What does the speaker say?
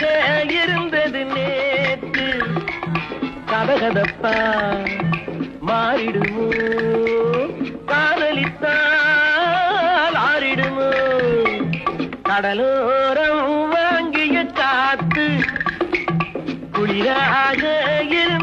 குளிராக இருந்தது நேற்று. கதகதப்பா மாறிடுமோ? காதலித்தால் ஆறிடுமோ? கடலோரம் வாங்கிய காத்து குளிராக இருந்தது